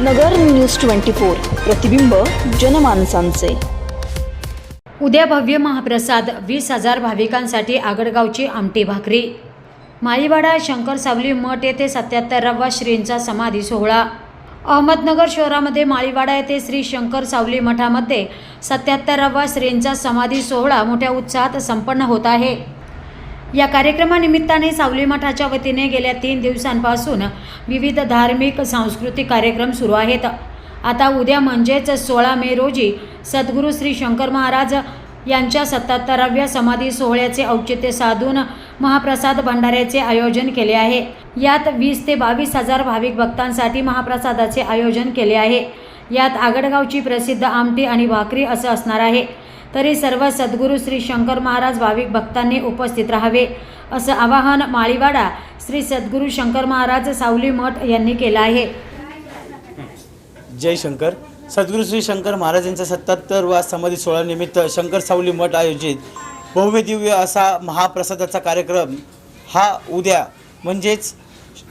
नगर news twenty four प्रतिबिंब जनमानसांचे. उद्या भव्य महाप्रसाद वीस हजार भाविकांसाठी आगडगावची आमटी भाकरी. माळीवाडा शंकर सावली मठ येथे सत्याहत्तरावा श्रींचा समाधी सोहळा. अहमदनगर शहरामध्ये माळीवाडा येथे श्री शंकर सावली मठामध्ये सत्याहत्तरावा श्रींचा समाधी सोहळा मोठ्या उत्साहात संपन्न होत आहे. या कार्यक्रमानिमित्ताने सावली मठाच्या वतीने गेल्या तीन दिवसांपासून विविध धार्मिक सांस्कृतिक कार्यक्रम सुरू आहेत. आता उद्या म्हणजेच सोळा मे रोजी सद्गुरू श्री शंकर महाराज यांच्या सत्याहत्तराव्या समाधी सोहळ्याचे औचित्य साधून महाप्रसाद भंडाऱ्याचे आयोजन केले आहे. यात वीस ते बावीस हजार भाविक भक्तांसाठी महाप्रसादाचे आयोजन केले आहे. यात आगडगावची प्रसिद्ध आमटी आणि भाकरी असं असणार आहे. तरी सर्व सद्गुरू श्री शंकर महाराज भाविक भक्तांनी उपस्थित राहावे असं आवाहन माळीवाडा श्री सद्गुरू शंकर महाराज सावली मठ यांनी केलं आहे. जय शंकर. सद्गुरू श्री शंकर महाराजांचा सत्याहत्तरवा समाधी सोहळ्यानिमित्त शंकर सावली मठ आयोजित भव्य दिव्य असा महाप्रसादाचा कार्यक्रम हा उद्या म्हणजेच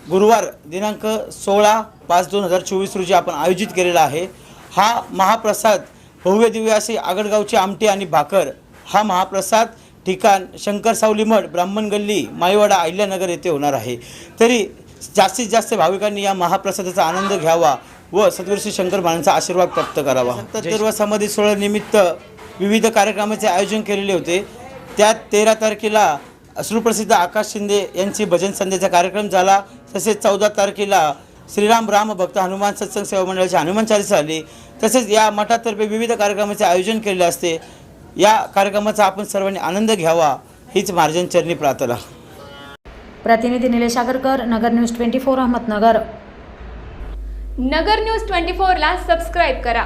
गुरुवार दिनांक सोळा पाच दोन हजार चोवीस रोजी आपण आयोजित केलेला आहे. हा महाप्रसाद भव्य दिव्य असे आगडगावची आमटी आणि भाकर. हा महाप्रसाद ठिकाण शंकर सावली मठ ब्राह्मण गल्ली माईवाडा अहिल्यानगर येथे होणार आहे. तरी जास्तीत जास्त भाविकांनी या महाप्रसादाचा आनंद घ्यावा व सद्गुरू श्री शंकर महाराजांचा आशीर्वाद प्राप्त करावा. सत्तर समाधी सोहळ्यानिमित्त विविध कार्यक्रमाचे आयोजन केलेले होते. त्यात तेरा तारखेला सुप्रसिद्ध आकाश शिंदे यांची भजन संध्याचा कार्यक्रम झाला. तसेच चौदा तारखेला श्रीराम राम भक्त हनुमान सत्संग सेवा मंडळाची हनुमान चालीसा झाली. तसेच या मठातर्फे विविध कार्यक्रमाचे आयोजन केलेले असते. या कार्यक्रमाचा आपण सर्वांनी आनंद घ्यावा हीच महाराजांचरणी प्रार्थना. प्रतिनिधी Nilesh Agarkar Nagar news twenty four Ahmednagar. Nagar news twenty फोरला सबस्क्राईब करा.